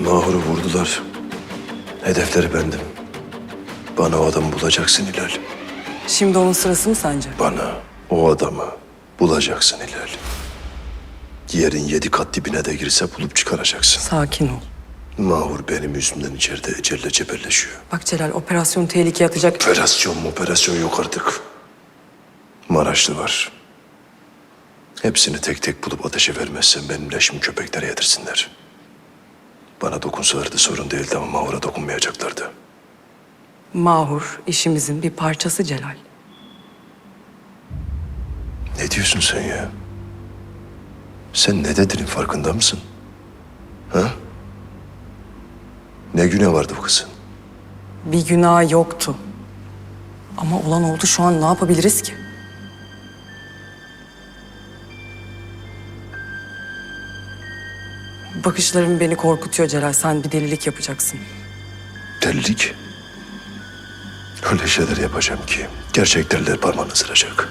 Mahur'u vurdular. Hedefleri bendim. Bana o adamı bulacaksın Hilal. Şimdi onun sırası mı sence? Bana o adamı bulacaksın Hilal. Yerin yedi kat dibine de girse bulup çıkaracaksın. Sakin ol. Mahur benim yüzümden içeride ecelle cebelleşiyor. Bak Celal operasyon tehlikeye atacak. Operasyon mu operasyon yok artık. Maraşlı var. Hepsini tek tek bulup ateşe vermezsen benim leşimi köpeklere yedirsinler. Bana dokunsalardı sorun değildi ama Mahur'a dokunmayacaklardı. Mahur işimizin bir parçası Celal. Ne diyorsun sen ya? Sen ne dediğinin farkında mısın? Ha? Ne güne vardı bu kızın? Bir günah yoktu. Ama olan oldu şu an ne yapabiliriz ki? Bakışların beni korkutuyor Celal. Sen bir delilik yapacaksın. Delilik. Öyle şeyler yapacağım ki gerçek deliler parmağını ısıracak.